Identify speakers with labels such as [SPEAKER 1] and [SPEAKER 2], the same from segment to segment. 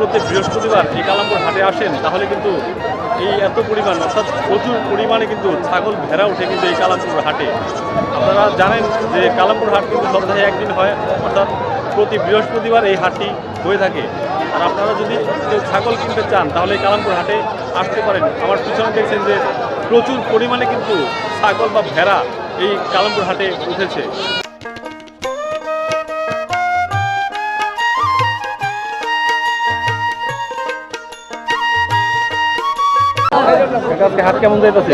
[SPEAKER 1] প্রতি বৃহস্পতিবার এই কালামপুর হাটে আসেন, তাহলে কিন্তু এই এত পরিমাণ, অর্থাৎ প্রচুর পরিমাণে কিন্তু ছাগল ভেড়া ওঠে কিন্তু এই কালামপুর হাটে। আপনারা জানেন যে কালামপুর হাট কিন্তু সপ্তাহে একদিন হয়, অর্থাৎ প্রতি বৃহস্পতিবার এই হাটটি হয়ে থাকে। আর আপনারা যদি কেউ ছাগল কিনতে চান, তাহলে এই কালামপুর হাটে আসতে পারেন। আমার পিছনে দেখছেন যে প্রচুর পরিমাণে কিন্তু ছাগল বা ভেড়া এই কালামপুর হাটে উঠেছে। আজকে কেমন যাইতেছে?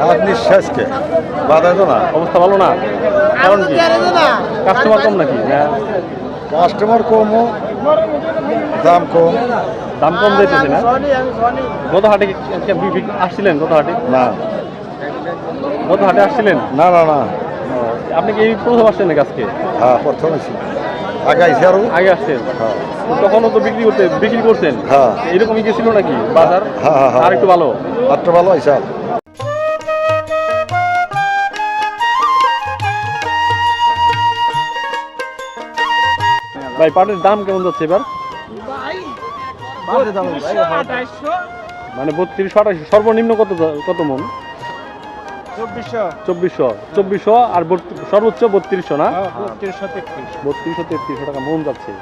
[SPEAKER 2] হাত নিঃশ্বাসকে। বাধা তো না।
[SPEAKER 1] অবস্থা ভালো না? কারণ কি? কাস্টমার কম নাকি?
[SPEAKER 2] কাস্টমার কম দাম কম।
[SPEAKER 1] দাম কম যাইতেছে না? গত হাটে আসছিলেন গত হাটে
[SPEAKER 2] না
[SPEAKER 1] গত হাটে আসছিলেন
[SPEAKER 2] না। না না
[SPEAKER 1] আপনি কি এই প্রথম আসছেন নাকি আজকে?
[SPEAKER 2] হ্যাঁ প্রথম আছি আগে আইসি আরও?
[SPEAKER 1] আগে আসছেন?
[SPEAKER 2] হ্যাঁ।
[SPEAKER 1] তখনও তো বিক্রি করতে বিক্রি করছেন?
[SPEAKER 2] হ্যাঁ।
[SPEAKER 1] এরকমই গেছিল নাকি? বাজার?
[SPEAKER 2] হ্যাঁ, হ্যাঁ, হ্যাঁ।
[SPEAKER 1] আর একটু ভালো?
[SPEAKER 2] মাত্র ভালো আইসা
[SPEAKER 1] ভাই পাটের দাম কেমন যাচ্ছে এবার? মানে বত্রিশশো আঠাশশো সর্বনিম্ন কত কত মন? চব্বিশশো। চব্বিশশো আর সর্বোচ্চ বত্রিশশো না? বত্রিশশো তেত্রিশশো। টাকা মন যাচ্ছে।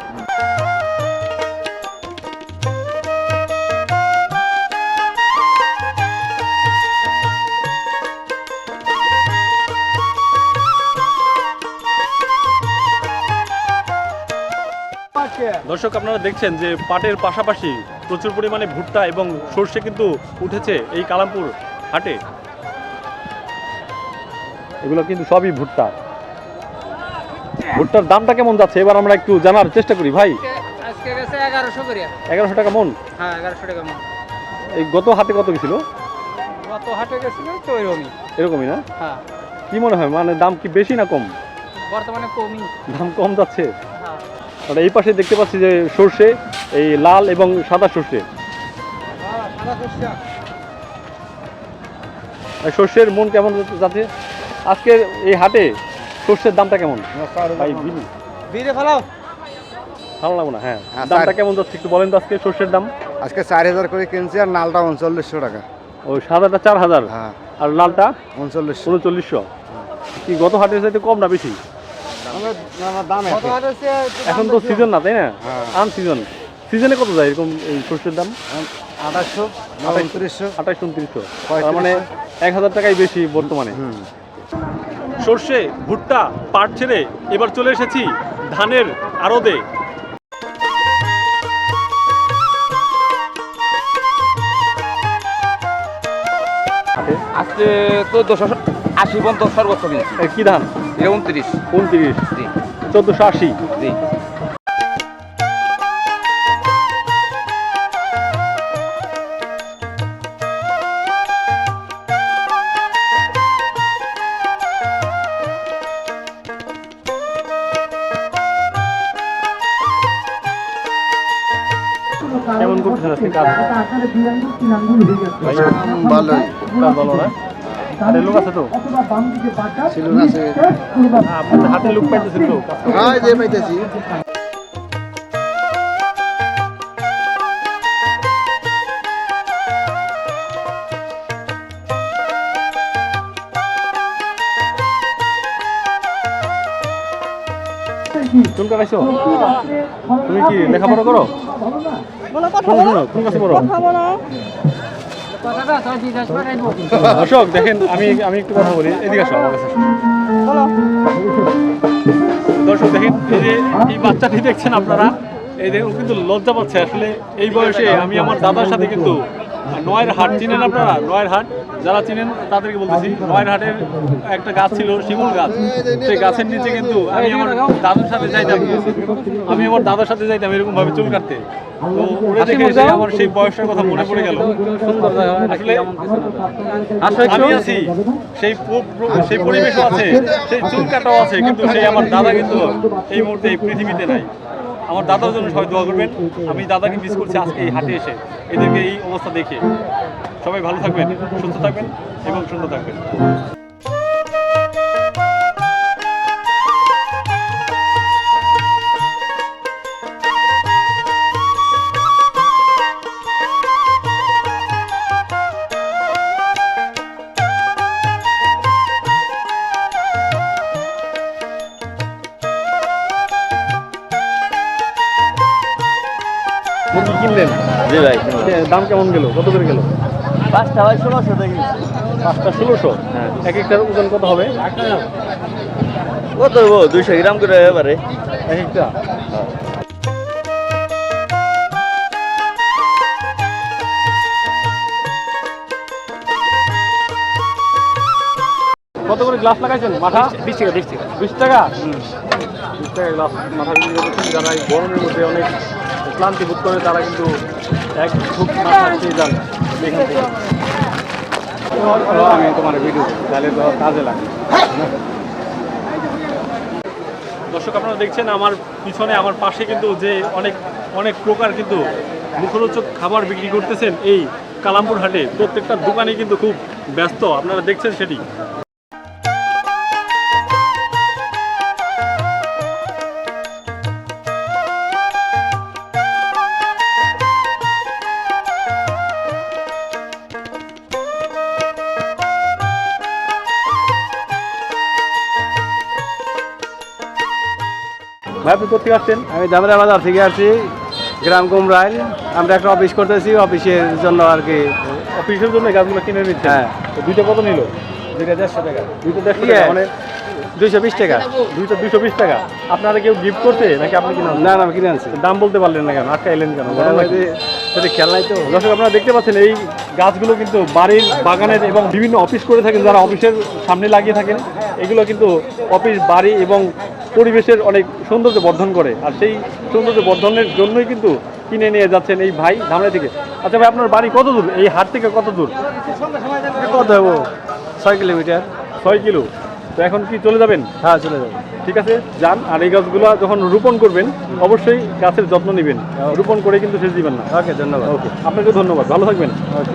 [SPEAKER 1] দর্শক আপনারা দেখছেন যে পাটের পাশাপাশি প্রচুর পরিমাণে ভুট্টা এবং সর্ষে কিন্তু উঠেছে এই কালামপুর হাটে। এগুলো কিন্তু সবই ভুট্টা। ভুট্টার দামটা কেমন যাচ্ছে? এবার আমরা একটু জানার চেষ্টা করি। ভাই
[SPEAKER 3] এগারোশো
[SPEAKER 1] টাকা মন?
[SPEAKER 3] হ্যাঁ এগারোশো টাকা মন।
[SPEAKER 1] এই গত হাটে কত গেছিল?
[SPEAKER 3] গত হাটে গেছিল তো ওইরকমই
[SPEAKER 1] এরকমই না?
[SPEAKER 3] হ্যাঁ।
[SPEAKER 1] কি মনে হয় মানে দাম কি বেশি না কম?
[SPEAKER 3] বর্তমানে কমই।
[SPEAKER 1] দাম কম যাচ্ছে?
[SPEAKER 3] হ্যাঁ।
[SPEAKER 1] আর এই পাশে দেখতে পাচ্ছি যে সর্ষে এই লাল এবং সাদা সর্ষে। সর্ষের মন কেমন যাচ্ছে? আজকের এই হাটে সর্ষের দামটা কেমন? ভাই
[SPEAKER 3] ফেলাও।
[SPEAKER 1] ভালো লাগল না? হ্যাঁ।
[SPEAKER 2] হ্যাঁ,
[SPEAKER 1] দামটা কেমন যাচ্ছে একটু বলেন তো আজকে সর্ষের দাম?
[SPEAKER 2] আজকে চার হাজার করে কিনছি আর নালটা উনচল্লিশশো টাকা।
[SPEAKER 1] ওই সাদাটা চার হাজার।
[SPEAKER 2] হ্যাঁ।
[SPEAKER 1] আর লালটা?
[SPEAKER 2] উনচল্লিশশো।
[SPEAKER 1] উনচল্লিশশো। কি গত হাটের চাইতে কম না বেশি? এখন তো সিজন না তাই না?
[SPEAKER 2] হ্যাঁ।
[SPEAKER 1] আন সিজন সিজনে কত যায় এরকম এই সর্ষের দাম?
[SPEAKER 2] আঠাশশো উনত্রিশশো।
[SPEAKER 1] আঠাশ উনত্রিশশো। মানে এক হাজার টাকাই বেশি বর্তমানে।
[SPEAKER 2] হুম।
[SPEAKER 1] সর্ষে ভুট্টা পাট ছেড়ে এবার চলে এসেছি ধানের আড়দে
[SPEAKER 4] আজকে চোদ্দশো আশি পর্যন্ত সর্বোচ্চ কিনেছি
[SPEAKER 1] কি ধান?
[SPEAKER 4] এটা উনত্রিশ।
[SPEAKER 1] উনত্রিশ।
[SPEAKER 4] জি।
[SPEAKER 1] চোদ্দোশো আশি।
[SPEAKER 4] জি।
[SPEAKER 1] কেমন করতেছেন আজকে কাজ? কাজ ভালো না? হাতে লোক আছে তো?
[SPEAKER 2] ছিল না আছে
[SPEAKER 1] হাতে লোক পাইতেছেন তো? কাজ করতে?
[SPEAKER 2] হ্যাঁ যে পাইতেছি।
[SPEAKER 1] চুল কাটাইছো? তুমি কি লেখাপড়া করো? দর্শক দেখেন আমি আমি একটু কথা বলি। এদিকে আসো আমার কাছে। দর্শক দেখেন এই যে এই বাচ্চাটি দেখছেন আপনারা এই দেখুন কিন্তু লজ্জা পাচ্ছে। আসলে এই বয়সে আমি আমার দাদার সাথে কিন্তু নয়ের হাট চিনেন আপনারা? নয়ের হাট যারা চিনেন তাদেরকে বলতেছি নয়ের হাটের একটা গাছ ছিল শিমুল গাছ। সেই গাছের নিচে কিন্তু আমি আমার দাদার সাথে যাইতাম। আমি আমার দাদার সাথে যাইতাম এরকম ভাবে চুল কাটতে। তো ওরে দেখে আমার সেই বয়সের কথা মনে পড়ে গেল। সুন্দর আসলে আমি আছি সেই পো- সেই পরিবেশও আছে সেই চুল কাটাও আছে কিন্তু সেই আমার দাদা কিন্তু এই মুহূর্তে এই পৃথিবীতে নাই। আমার দাদার জন্য সবাই দোয়া করবেন। আমি দাদাকে মিস করছি আজকে এই হাটে এসে। এদেরকে এই অবস্থা দেখে। সবাই ভালো থাকবেন, সুস্থ থাকবেন এবং সুন্দর থাকবেন। দাম কেমন গেল? কত করে গেল?
[SPEAKER 2] পাঁচটা হয় ষোলোশো দেখি।
[SPEAKER 1] পাঁচটা ষোলোশো? হ্যাঁ। এক একটার ওজন কত হবে?
[SPEAKER 2] কত হব দুইশো গ্রাম করে এবারে
[SPEAKER 1] এক একটা। কত করে গ্লাস লাগাইছেন? মাথা? বিশ টাকা বিশ টাকা। বিশ টাকা? বিশ টাকা গ্লাস মাথা যারা গরমের মধ্যে অনেক ক্লান্তি বোধ করে, তারা কিন্তু এক মাথা যান আমি তোমার ভিডিও তাহলে তো কাজে লাগে দর্শক, আপনারা দেখছেন আমার পিছনে, আমার পাশে কিন্তু যে অনেক অনেক প্রকার কিন্তু মুখরোচক খাবার বিক্রি করতেছেন এই কালামপুর হাটে প্রত্যেকটা দোকানে কিন্তু খুব ব্যস্ত, আপনারা দেখছেন সেটি। ভাই আপনি কোথেকে আসছেন?
[SPEAKER 2] আমি দামরা বাজার থেকে আসছি গ্রাম কুমরাইল। আমরা একটা অফিস করতেছি অফিসের জন্য আর কি।
[SPEAKER 1] অফিসের জন্য গাছগুলো কিনে নিচ্ছেন?
[SPEAKER 2] হ্যাঁ।
[SPEAKER 1] দুইটা কত নিল?
[SPEAKER 2] দুইটা দেড়শো টাকা।
[SPEAKER 1] দুইটা দেড়শো। টাকা মানে
[SPEAKER 2] দুইশো বিশ টাকা।
[SPEAKER 1] দুইটা দুইশো বিশ টাকা। আপনারা কেউ গিফট করছে নাকি আপনি কিনা
[SPEAKER 2] না না আমি কিনে আনছি।
[SPEAKER 1] দাম বলতে পারলেন না কেন? আটকা এলেন কেন
[SPEAKER 2] সেটা খেয়াল নাই তো।
[SPEAKER 1] দর্শক আপনারা দেখতে পাচ্ছেন এই গাছগুলো কিন্তু বাড়ির বাগানের এবং বিভিন্ন অফিস করে থাকেন যারা অফিসের সামনে লাগিয়ে থাকেন। এগুলো কিন্তু অফিস বাড়ি এবং পরিবেশের অনেক সৌন্দর্য বর্ধন করে। আর সেই সৌন্দর্য বর্ধনের জন্যই কিন্তু কিনে নিয়ে যাচ্ছেন এই ভাই ধামরা থেকে। আচ্ছা ভাই আপনার বাড়ি কত দূর? এই হাট থেকে কত দূর?
[SPEAKER 2] কত হব ছয় কিলোমিটার।
[SPEAKER 1] ছয় কিলো। তো এখন কি চলে যাবেন?
[SPEAKER 2] হ্যাঁ চলে যাবেন
[SPEAKER 1] ঠিক আছে যান। আর এই গাছগুলো যখন রোপণ করবেন অবশ্যই গাছের যত্ন নেবেন। রোপণ করে কিন্তু শেষ দিবেন না।
[SPEAKER 2] ওকে ধন্যবাদ।
[SPEAKER 1] ওকে আপনাকে ধন্যবাদ। ভালো থাকবেন।
[SPEAKER 2] ওকে।